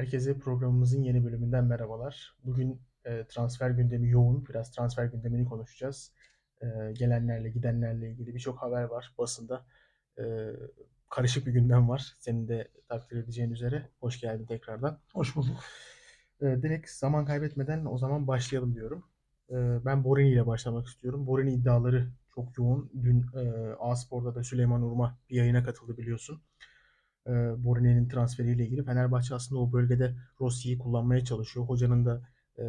Herkese programımızın yeni bölümünden merhabalar. Bugün e, transfer gündemi yoğun. Biraz transfer gündemini konuşacağız. E, gelenlerle, gidenlerle ilgili birçok haber var basında. E, karışık bir gündem var. Senin de takdir edeceğin üzere. Hoş geldin tekrardan. Hoş bulduk. E, direkt zaman kaybetmeden o zaman başlayalım diyorum. E, ben Borini ile başlamak istiyorum. Borini iddiaları çok yoğun. Dün e, A-Spor'da da Süleyman Urma bir yayına katıldı biliyorsun e, Borini'nin transferiyle ilgili. Fenerbahçe aslında o bölgede Rossi'yi kullanmaya çalışıyor. Hocanın da e,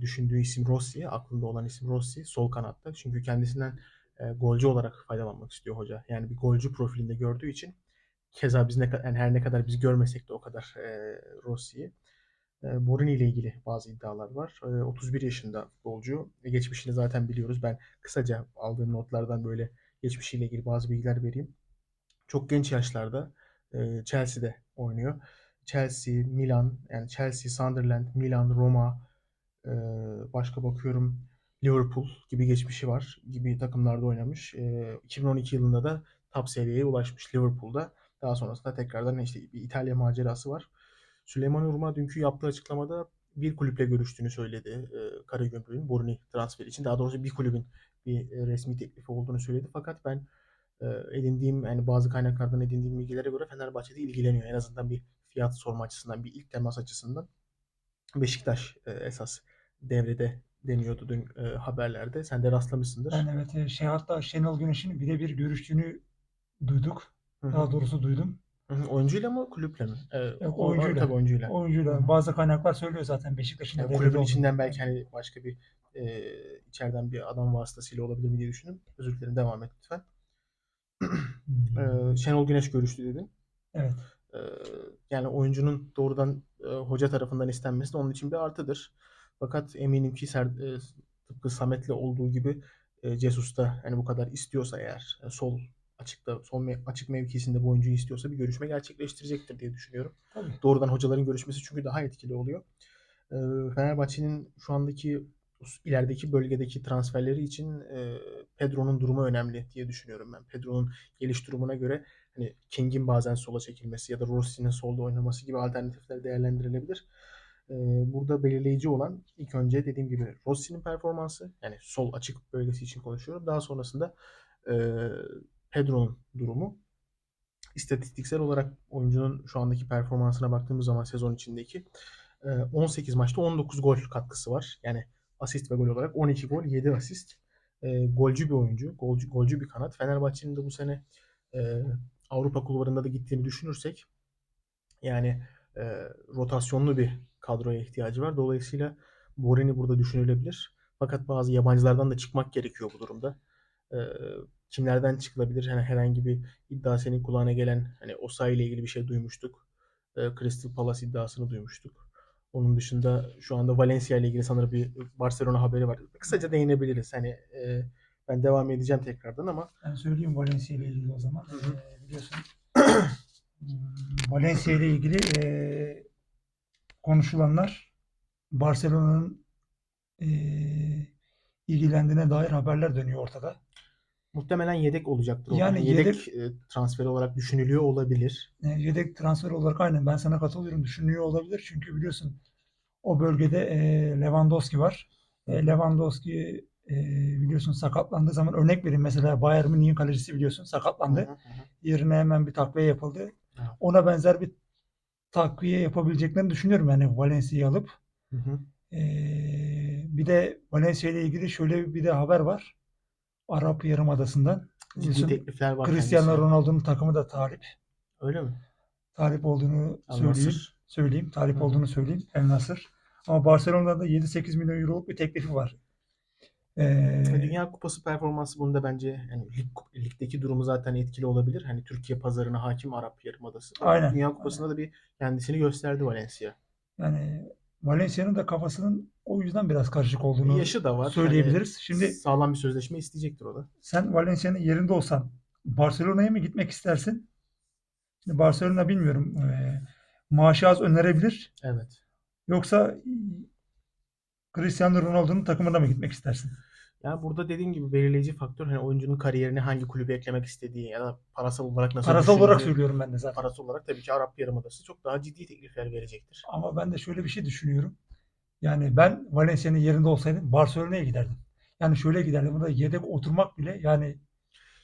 düşündüğü isim Rossi, aklında olan isim Rossi, sol kanatta. Çünkü kendisinden e, golcü olarak faydalanmak istiyor hoca. Yani bir golcü profilinde gördüğü için keza biz ne yani her ne kadar biz görmesek de o kadar e, Rossi'yi. E, Borini ile ilgili bazı iddialar var. E, 31 yaşında futbolcu. E, geçmişini zaten biliyoruz. Ben kısaca aldığım notlardan böyle geçmişiyle ilgili bazı bilgiler vereyim. Çok genç yaşlarda e, Chelsea'de oynuyor. Chelsea, Milan, yani Chelsea, Sunderland, Milan, Roma, e, başka bakıyorum Liverpool gibi geçmişi var gibi takımlarda oynamış. E, 2012 yılında da top seviyeye ulaşmış Liverpool'da. Daha sonrasında tekrardan işte bir İtalya macerası var. Süleyman Urma dünkü yaptığı açıklamada bir kulüple görüştüğünü söyledi. E, Karagümrük'ün Borini transferi için. Daha doğrusu bir kulübün bir e, resmi teklifi olduğunu söyledi. Fakat ben e, edindiğim yani bazı kaynaklardan edindiğim bilgilere göre Fenerbahçe'de ilgileniyor. En azından bir fiyat sorma açısından, bir ilk temas açısından. Beşiktaş esas devrede deniyordu dün haberlerde. Sen de rastlamışsındır. Ben evet şey hatta Şenol Güneş'in birebir görüştüğünü duyduk. Hı hı. Daha doğrusu duydum. Hı hı. Oyuncuyla mı kulüple mi? E, Yok, oyuncuyla. Tabii oyuncuyla. Oyuncuyla bazı kaynaklar söylüyor zaten Beşiktaş'ın Yani kulübün olduğunu. içinden belki hani başka bir e, içeriden bir adam vasıtasıyla olabilir mi diye düşündüm. Özür dilerim devam et lütfen. Hmm. E, Şenol Güneş görüştü dedin. Evet. Ee, yani oyuncunun doğrudan e, hoca tarafından istenmesi de onun için bir artıdır. Fakat eminim ki Ser, e, tıpkı Samet'le olduğu gibi e, Jesus da hani bu kadar istiyorsa eğer e, sol açıkta sol me- açık mevkisinde bu oyuncuyu istiyorsa bir görüşme gerçekleştirecektir diye düşünüyorum. Tabii. Doğrudan hocaların görüşmesi çünkü daha etkili oluyor. Ee, Fenerbahçe'nin şu andaki ilerideki bölgedeki transferleri için e, Pedro'nun durumu önemli diye düşünüyorum ben. Pedro'nun geliş durumuna göre hani King'in bazen sola çekilmesi ya da Rossi'nin solda oynaması gibi alternatifler değerlendirilebilir. Ee, burada belirleyici olan ilk önce dediğim gibi Rossi'nin performansı yani sol açık bölgesi için konuşuyorum. Daha sonrasında e, Pedro'nun durumu. İstatistiksel olarak oyuncunun şu andaki performansına baktığımız zaman sezon içindeki e, 18 maçta 19 gol katkısı var. Yani asist ve gol olarak 12 gol, 7 asist. E, golcü bir oyuncu, golcü, golcü bir kanat. Fenerbahçe'nin de bu sene e, Avrupa kulvarında da gittiğini düşünürsek yani e, rotasyonlu bir kadroya ihtiyacı var. Dolayısıyla Borini burada düşünülebilir. Fakat bazı yabancılardan da çıkmak gerekiyor bu durumda. E, kimlerden çıkılabilir? Hani herhangi bir iddia senin kulağına gelen hani Osayi ile ilgili bir şey duymuştuk. E, Crystal Palace iddiasını duymuştuk. Onun dışında şu anda Valencia ile ilgili sanırım bir Barcelona haberi var. Kısaca değinebiliriz. Hani e, ben devam edeceğim tekrardan ama Ben söyleyeyim Valencia ile ilgili o zaman. Hı hı. Ee, biliyorsun hmm, Valencia ile ilgili e, konuşulanlar Barcelona'nın e, ilgilendiğine dair haberler dönüyor ortada. Muhtemelen yedek olacaktır. o. Yani Hani yedek, e, transferi olarak düşünülüyor olabilir. E, yedek transfer olarak aynen ben sana katılıyorum düşünüyor olabilir. Çünkü biliyorsun o bölgede e, Lewandowski var. E, Lewandowski e, biliyorsun sakatlandığı zaman örnek vereyim mesela Bayern Münih'in kalecisi biliyorsun sakatlandı. Hı hı hı. Yerine hemen bir takviye yapıldı. Evet. Ona benzer bir takviye yapabileceklerini düşünüyorum yani Valencia'yı alıp. Hı hı. E, bir de Valencia ile ilgili şöyle bir de haber var. Arap Yarımadası'ndan. Ciddi teklifler var Cristiano. Ronaldo'nun takımı da talip. Öyle mi? talip olduğunu söyleyeyim. Söyleyeyim. Talip Hı olduğunu söyleyeyim. El Nasır. Ama Barcelona'da da 7-8 milyon euroluk bir teklifi var. Ee, Dünya Kupası performansı bunda bence yani lig, ligdeki durumu zaten etkili olabilir. Hani Türkiye pazarına hakim Arap Yarımadası. Aynen, Dünya Kupası'nda da bir kendisini gösterdi Valencia. yani Valencia'nın da kafasının o yüzden biraz karışık olduğunu Yaşı da var. söyleyebiliriz. Hani Şimdi sağlam bir sözleşme isteyecektir o da. sen Valencia'nın yerinde olsan Barcelona'ya mı gitmek istersin? Şimdi Barcelona bilmiyorum. ee, maaşı az önerebilir. Evet. Yoksa Cristiano Ronaldo'nun takımına mı gitmek istersin? Yani burada dediğin gibi belirleyici faktör hani oyuncunun kariyerini hangi kulübe eklemek istediği ya da parasal olarak nasıl Parasal olarak söylüyorum ben de zaten. Parasal olarak tabii ki Arap Yarımadası çok daha ciddi teklifler verecektir. Ama ben de şöyle bir şey düşünüyorum. Yani ben Valencia'nın yerinde olsaydım Barcelona'ya giderdim. Yani şöyle giderdim. Burada yedek oturmak bile yani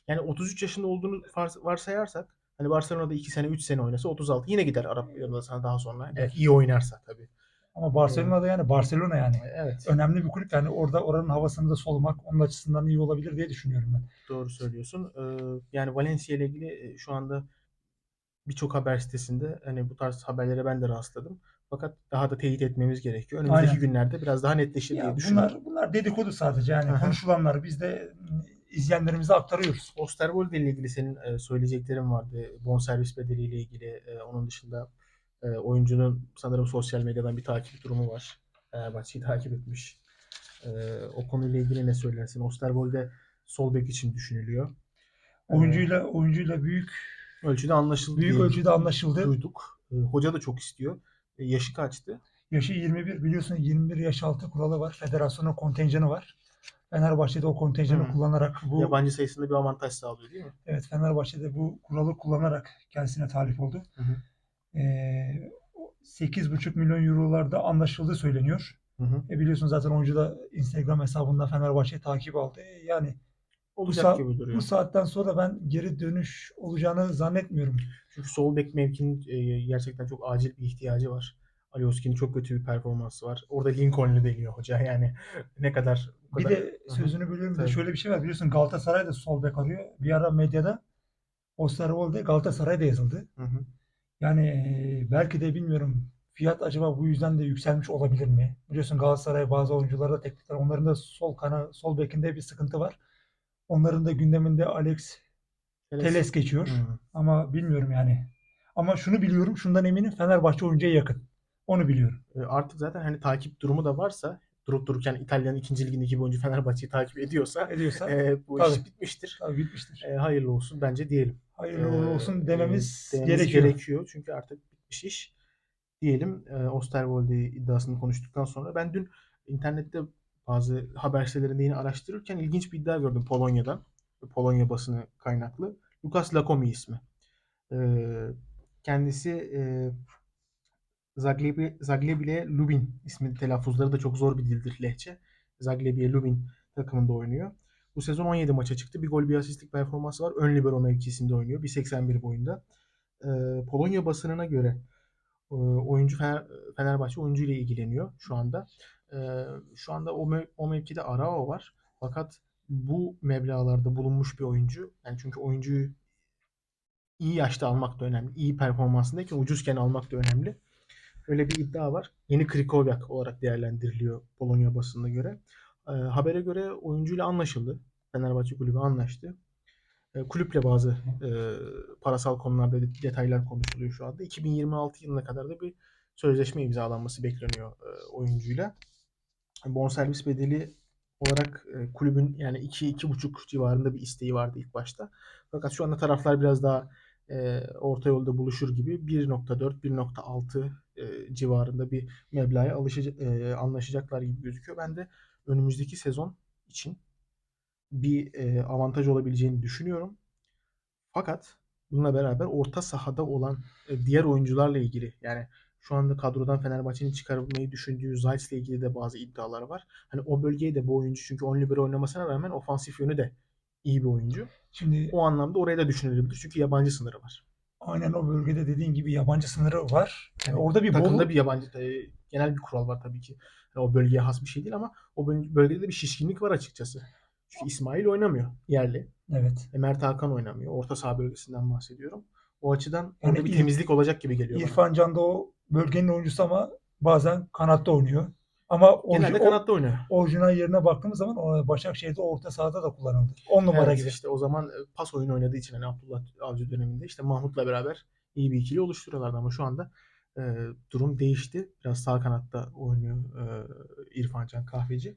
Yani 33 yaşında olduğunu varsayarsak hani Barcelona'da 2 sene 3 sene oynasa 36 yine gider Arap Yarımadası'na daha sonra. Eğer iyi oynarsa tabii. ama Barcelona'da yani Barcelona yani Evet. önemli bir kulüp. Yani orada oranın havasını da solumak onun açısından iyi olabilir diye düşünüyorum ben. Doğru söylüyorsun. Ee, yani Valencia ile ilgili e, şu anda birçok haber sitesinde hani bu tarz haberlere ben de rastladım. Fakat daha da teyit etmemiz gerekiyor. Önümüzdeki Aynen. günlerde biraz daha netleşir diye Ya düşünüyorum. bunlar bunlar dedikodu sadece yani Aha. konuşulanlar biz de izleyenlerimize aktarıyoruz. Osterwolde ile ilgili senin e, söyleyeceklerin vardı. Bonservis bedeliyle ilgili. E, onun dışında e, oyuncunun sanırım sosyal medyadan bir takip durumu var. Fenerbahçe'yi takip etmiş. O konuyla ilgili ne söylersin? Osterwolde sol bek için düşünülüyor. Oyuncuyla oyuncuyla büyük ölçüde anlaşıldı büyük diye ölçüde anlaşıldı. duyduk. Hoca da çok istiyor. Yaşı kaçtı? Yaşı 21 biliyorsun 21 yaş altı kuralı var. Federasyonun kontenjanı var. Fenerbahçe'de o kontenjanı Hı. kullanarak bu Yabancı sayısında bir avantaj sağlıyor değil mi? evet Fenerbahçe'de bu kuralı kullanarak kendisine talip oldu. Hı hı. Ee, 8,5 milyon eurolarda anlaşıldığı söyleniyor. Hı hı. E biliyorsun zaten oyuncu da Instagram hesabında Fenerbahçe'yi takip aldı. E Yani Olacak saat- gibi duruyor. bu saatten sonra ben geri dönüş olacağını zannetmiyorum. Çünkü sol bek mevkinin e, gerçekten çok acil bir ihtiyacı var. Alioski'nin çok kötü bir performansı var. Orada Lincoln'u deniyor hoca. Yani ne kadar Bir kadar de sözünü bölüyorum Tabii. şöyle bir şey var. Biliyorsun Galatasaray da sol bek arıyor. Bir ara medyada Osterwolde Galatasaray'da yazıldı. Hı hı. Yani e, belki de bilmiyorum fiyat acaba bu yüzden de yükselmiş olabilir mi? Biliyorsun Galatasaray bazı oyuncularda teklifler. Onların da sol kana sol bekinde bir sıkıntı var. Onların da gündeminde Alex Teles geçiyor. Hı. Ama bilmiyorum yani. Ama şunu biliyorum, şundan eminim Fenerbahçe oyuncuya yakın. Onu biliyorum. E, Artık zaten hani takip durumu da varsa durup dururken İtalyan 2. ligindeki bir oyuncu Fenerbahçe'yi takip ediyorsa Ediyorsa e, bu tabii. iş bitmiştir. tabii bitmiştir. E, hayırlı olsun bence diyelim. Hayırlı E, olsun dememiz e, dememiz gerekiyor. gerekiyor. Çünkü artık bitmiş iş. Diyelim e, Osterwolde iddiasını konuştuktan sonra ben dün internette bazı haber sitelerinde yine araştırırken ilginç bir iddia gördüm Polonya'dan. Polonya basını kaynaklı. Lukas Lakomi ismi. E, kendisi e, Lubin ismi telaffuzları da çok zor bir dildir lehçe. Zaglebi'ye Lubin takımında oynuyor. Bu sezon 17 maça çıktı. Bir gol bir asistlik performansı var. Ön libero mevkisinde oynuyor. 1.81 boyunda. Ee, Polonya basınına göre e, oyuncu Fener, Fenerbahçe oyuncu ile ilgileniyor şu anda. Ee, şu anda o, mev- o mevkide Arao var. Fakat bu meblağlarda bulunmuş bir oyuncu. Yani çünkü oyuncuyu iyi yaşta almak da önemli. İyi performansındayken ucuzken almak da önemli. Öyle bir iddia var. Yeni Krikoviak olarak değerlendiriliyor Polonya basınına göre. E, habere göre oyuncuyla anlaşıldı. Fenerbahçe kulübü anlaştı. E, kulüple bazı e, parasal konularda de- detaylar konuşuluyor şu anda. 2026 yılına kadar da bir sözleşme imzalanması bekleniyor e, oyuncuyla. Bonservis bedeli olarak e, kulübün yani 2-2,5 civarında bir isteği vardı ilk başta. Fakat şu anda taraflar biraz daha e, orta yolda buluşur gibi 1.4-1.6 e, civarında bir meblağa alışacak, e, anlaşacaklar gibi gözüküyor. Ben de önümüzdeki sezon için bir e, avantaj olabileceğini düşünüyorum. Fakat bununla beraber orta sahada olan diğer oyuncularla ilgili yani şu anda kadrodan Fenerbahçe'nin çıkarılmayı düşündüğü Zayt'la ilgili de bazı iddialar var. Hani o bölgeye de bu oyuncu çünkü 10 libero oynamasına rağmen ofansif yönü de iyi bir oyuncu. Şimdi O anlamda oraya da düşünülebilir. Çünkü yabancı sınırı var. aynen o bölgede dediğin gibi yabancı sınırı var. Yani orada bir Takımda bolluk bir yabancı e, genel bir kural var tabii ki. Yani o bölgeye has bir şey değil ama o böl- bölgede de bir şişkinlik var açıkçası. Çünkü İsmail oynamıyor yerli. evet. E, Mert Hakan oynamıyor. Orta saha bölgesinden bahsediyorum. O açıdan Yani orada bir İr- temizlik olacak gibi geliyor bana. İrfan Can da o bölgenin oyuncusu ama bazen kanatta oynuyor. Ama Genelde orji- o- kanatta oynuyor. orijinal yerine baktığımız zaman Başakşehir'de orta sahada da kullanıldı. 10 numara Evet, gibi. işte o zaman e, pas oyunu oynadığı için hani Abdullah Avcı döneminde işte Mahmut'la beraber iyi bir ikili oluşturuyorlardı ama şu anda e, durum değişti. Biraz sağ kanatta oynuyor e, İrfan Can Kahveci.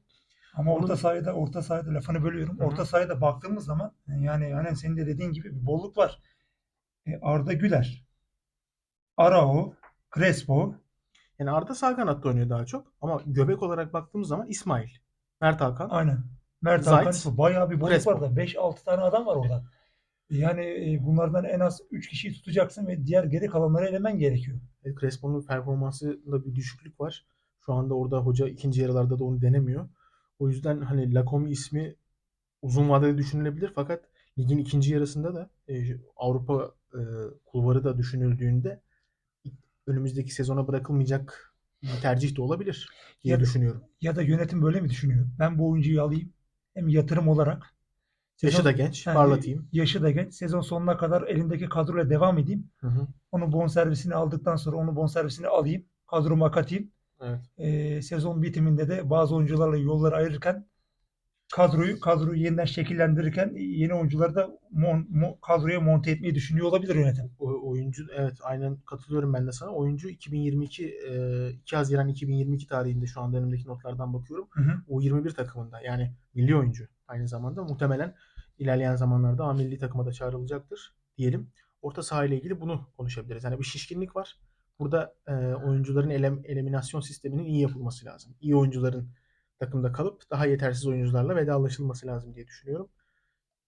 Ama Onun- orta sahada orta sahada lafını bölüyorum. Hı hı. Orta sahada baktığımız zaman yani yani senin de dediğin gibi bir bolluk var. E, Arda Güler, Arao, Crespo, Yani Arda sağ kanatta oynuyor daha çok ama göbek olarak baktığımız zaman İsmail, Mert Hakan, aynen. Mert Hakan. Bayağı bir Crespo. var da. 5-6 tane adam var orada. Yani e, bunlardan en az 3 kişiyi tutacaksın ve diğer geri kalanları elemen gerekiyor. E, Crespo'nun performansında bir düşüklük var. Şu anda orada hoca ikinci yarılarda da onu denemiyor. O yüzden hani Lacombe ismi uzun vadede düşünülebilir fakat ligin ikinci yarısında da e, Avrupa e, kulvarı da düşünüldüğünde önümüzdeki sezona bırakılmayacak bir tercih de olabilir diye Ya da- düşünüyorum. Ya da yönetim böyle mi düşünüyor? Ben bu oyuncuyu alayım. Hem yatırım olarak. Yaşı sezon- da genç, Ha, parlatayım. Yaşı da genç. Sezon sonuna kadar elindeki kadroyla devam edeyim. Hı hı. Onu bonservisini aldıktan sonra onu bonservisini alayım. Kadroma katayım. Evet. Ee, sezon bitiminde de bazı oyuncularla yolları ayırırken kadroyu kadroyu yeniden şekillendirirken yeni oyuncuları da mon, mo- kadroya monte etmeyi düşünüyor olabilir yönetim. Oyuncu evet aynen katılıyorum ben de sana. Oyuncu 2022 e, 2 Haziran 2022 tarihinde şu anda önümdeki notlardan bakıyorum. Hı hı. U21 takımında yani milli oyuncu aynı zamanda muhtemelen ilerleyen zamanlarda A milli takıma da çağrılacaktır diyelim. Orta saha ile ilgili bunu konuşabiliriz. Yani bir şişkinlik var. Burada e, oyuncuların elem, eliminasyon sisteminin iyi yapılması lazım. İyi oyuncuların takımda kalıp daha yetersiz oyuncularla vedalaşılması lazım diye düşünüyorum.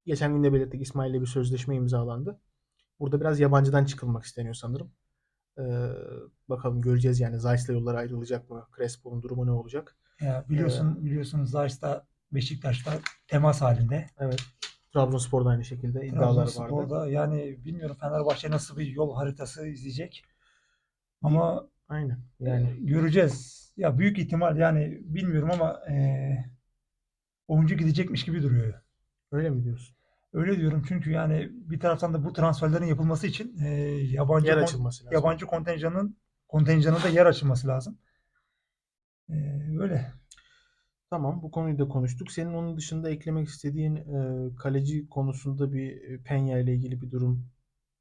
Geçen gün de belirttik İsmail ile bir sözleşme imzalandı. Burada biraz yabancıdan çıkılmak isteniyor sanırım. Ee, bakalım göreceğiz yani Zayt'la yollar ayrılacak mı? Crespo'nun durumu ne olacak? Ya biliyorsun biliyorsun Zayt da Beşiktaş'ta temas halinde. Evet. Trabzonspor'da aynı şekilde iddialar vardı. Trabzonspor'da yani bilmiyorum Fenerbahçe nasıl bir yol haritası izleyecek. Ama Aynen. Yani e, göreceğiz. Ya büyük ihtimal yani bilmiyorum ama e, oyuncu gidecekmiş gibi duruyor. öyle mi diyorsun? Öyle diyorum çünkü yani bir taraftan da bu transferlerin yapılması için e, yabancı Yer açılması lazım. yabancı kontenjanın kontenjanında da yer açılması lazım. E, öyle. Tamam bu konuyu da konuştuk. Senin onun dışında eklemek istediğin e, kaleci konusunda bir e, Peña ile ilgili bir durum.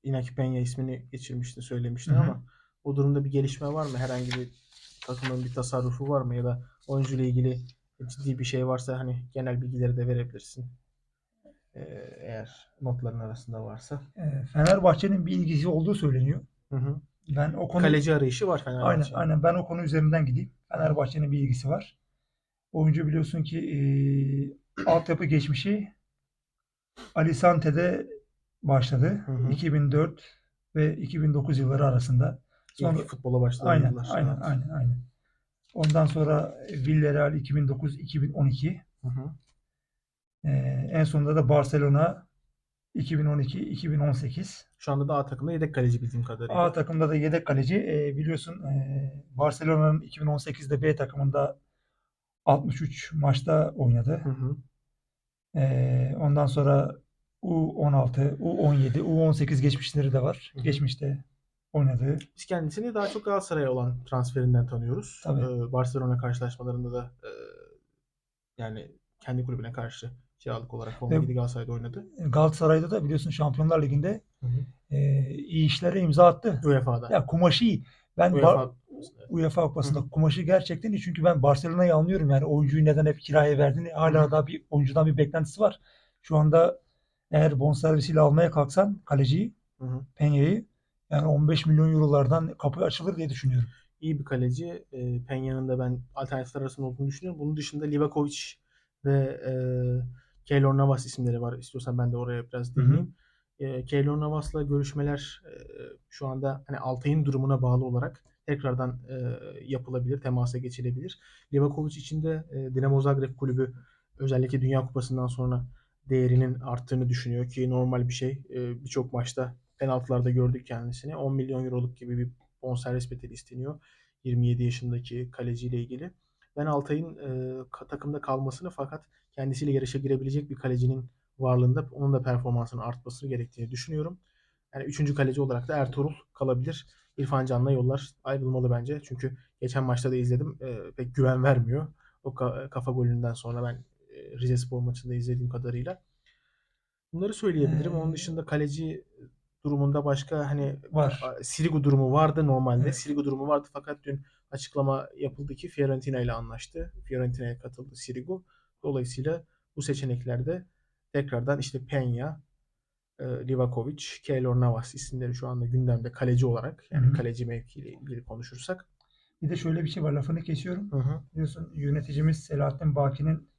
Inaki Peña ismini geçirmiştin söylemiştin Hı hı. ama o durumda bir gelişme var mı? Herhangi bir takımın bir tasarrufu var mı? Ya da oyuncu ile ilgili ciddi bir şey varsa hani genel bilgileri de verebilirsin. E, eğer notların arasında varsa. E, Fenerbahçe'nin bir ilgisi olduğu söyleniyor. Hı hı. Ben o konu Kaleci arayışı var Aynen, Fenerbahçe'nin. aynen. Ben o konu üzerinden gideyim. Fenerbahçe'nin bir ilgisi var. Oyuncu biliyorsun ki eee, altyapı geçmişi Alisante'de başladı. Hı hı. 2004 ve 2009 yılları arasında. Sonra İlk futbola başladığı aynen, yıllar. aynen, Evet. aynen, aynen. Ondan sonra Villarreal 2009-2012. Hı hı. Eee, en sonunda da Barcelona 2012-2018. Şu anda da A takımda yedek kaleci bildiğim kadarıyla. A takımda da yedek kaleci. Ee, biliyorsun ee, Barcelona'nın 2018'de B takımında 63 maçta oynadı. Hı hı. Ee, ondan sonra U16, U17, U18 geçmişleri de var. Hı hı. Geçmişte oynadığı. Biz kendisini daha çok Galatasaray'a olan transferinden tanıyoruz. Tabii. Ee, Barcelona karşılaşmalarında da e, yani kendi kulübüne karşı kiralık olarak forma giydi Galatasaray'da oynadı. Galatasaray'da da biliyorsun Şampiyonlar Ligi'nde Hı hı. ee, iyi işlere imza attı. UEFA'da. Ya kumaşı iyi. Ben UEFA UEFA Kupası'nda kumaşı gerçekten iyi. Çünkü ben Barcelona'yı anlıyorum. Yani oyuncuyu neden hep kiraya verdiğini hala Hı daha bir oyuncudan bir beklentisi var. Şu anda eğer bonservisiyle almaya kalksan kaleciyi. Peña'yı yani 15 milyon eurolardan kapı açılır diye düşünüyorum. iyi bir kaleci. E, Peña'nın da ben alternatifler arasında olduğunu düşünüyorum. Bunun dışında Livakovic ve e, Keylor Navas isimleri var. İstiyorsan ben de oraya biraz değineyim. E, Keylor Navas'la görüşmeler e, şu anda hani Altay'ın durumuna bağlı olarak tekrardan e, yapılabilir, temasa geçilebilir. Livakovic için de e, Dinamo Zagreb kulübü özellikle Dünya Kupası'ndan sonra değerinin arttığını düşünüyor ki normal bir şey. E, Birçok maçta penaltılarda gördük kendisini. 10 milyon euroluk gibi bir bonservis bedeli isteniyor. 27 yaşındaki kaleciyle ilgili. Ben Altay'ın e, takımda kalmasını fakat kendisiyle yarışa girebilecek bir kalecinin varlığında onun da performansının artmasını gerektiğini düşünüyorum. Yani üçüncü kaleci olarak da Ertuğrul kalabilir. İrfan Can'la yollar ayrılmalı bence. Çünkü geçen maçta da izledim. e, pek güven vermiyor. O ka- kafa golünden sonra ben e, Rizespor maçında izlediğim kadarıyla. Bunları söyleyebilirim. Onun dışında kaleci durumunda başka hani Var. Sirigu durumu vardı normalde. Evet. Sirigu durumu vardı fakat dün açıklama yapıldı ki Fiorentina ile anlaştı. Fiorentina'ya katıldı Sirigu. Dolayısıyla bu seçeneklerde tekrardan işte Peña, e, Livakovic, Keylor Navas isimleri şu anda gündemde kaleci olarak yani Hı hı. kaleci mevkiiyle ilgili konuşursak. Bir de şöyle bir şey var lafını kesiyorum. Hı hı. Biliyorsun yöneticimiz Selahattin Baki'nin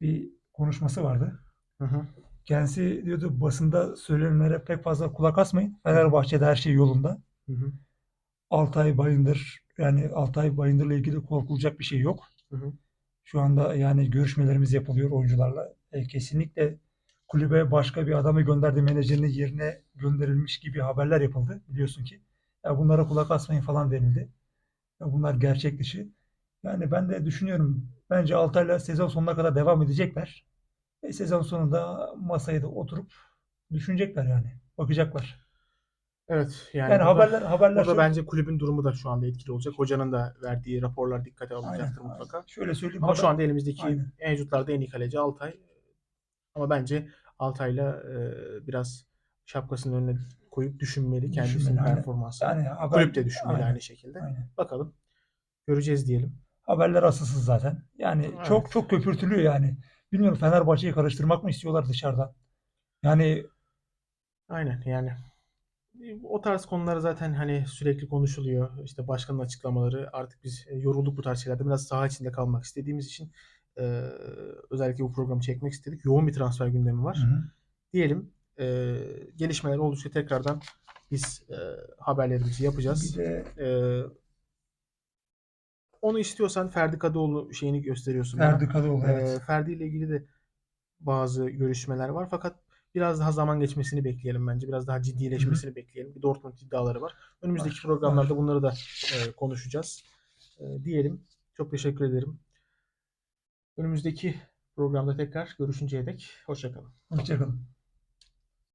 bir konuşması vardı. Hı hı. Kendisi diyordu basında söylenenlere pek fazla kulak asmayın. Fenerbahçe'de her şey yolunda. Hı hı. Altay Bayındır yani Altay Bayındır'la ilgili korkulacak bir şey yok. Hı hı. Şu anda yani görüşmelerimiz yapılıyor oyuncularla. E, kesinlikle kulübe başka bir adamı gönderdi menajerinin yerine gönderilmiş gibi haberler yapıldı biliyorsun ki. Ya bunlara kulak asmayın falan denildi. Ya bunlar gerçek dışı. Yani ben de düşünüyorum. Bence Altay'la sezon sonuna kadar devam edecekler. E, sezon sonunda masaya da oturup düşünecekler yani. Bakacaklar. Evet yani, Yani burada- haberler haberler burada şöyle- bence kulübün durumu da şu anda etkili olacak. Hocanın da verdiği raporlar dikkate Aynen, alınacaktır aynen. mutlaka. Şöyle söyleyeyim. Ama haber- şu anda elimizdeki Aynen. mevcutlarda en iyi kaleci Altay. Ama bence Altay'la e, biraz şapkasının önüne koyup düşünmeli kendisinin Düşünmeli, aynen. performansını. Yani haber- Kulüp de düşünmeli Aynen, aynı şekilde. aynen. Bakalım. Göreceğiz diyelim. Haberler asılsız zaten. Yani Evet. çok çok köpürtülüyor yani. Bilmiyorum Fenerbahçe'yi karıştırmak mı istiyorlar dışarıdan? Yani Aynen yani. O tarz konular zaten hani sürekli konuşuluyor. İşte başkanın açıklamaları. Artık biz e, yorulduk bu tarz şeylerde. Biraz saha içinde kalmak istediğimiz için e, özellikle bu programı çekmek istedik. Yoğun bir transfer gündemi var. Hı hı. Diyelim e, gelişmeler oldukça tekrardan biz e, haberlerimizi yapacağız. bir de E, onu istiyorsan Ferdi Kadıoğlu şeyini gösteriyorsun. Ferdi Kadıoğlu Ee, evet. Ferdi ile ilgili de bazı görüşmeler var fakat biraz daha zaman geçmesini bekleyelim bence. Biraz daha ciddileşmesini bekleyelim. Bir Dortmund iddiaları var. Önümüzdeki Var, programlarda var. bunları da e, konuşacağız. E, diyelim. Çok teşekkür ederim. Önümüzdeki programda tekrar görüşünceye dek hoşçakalın. Hoşçakalın.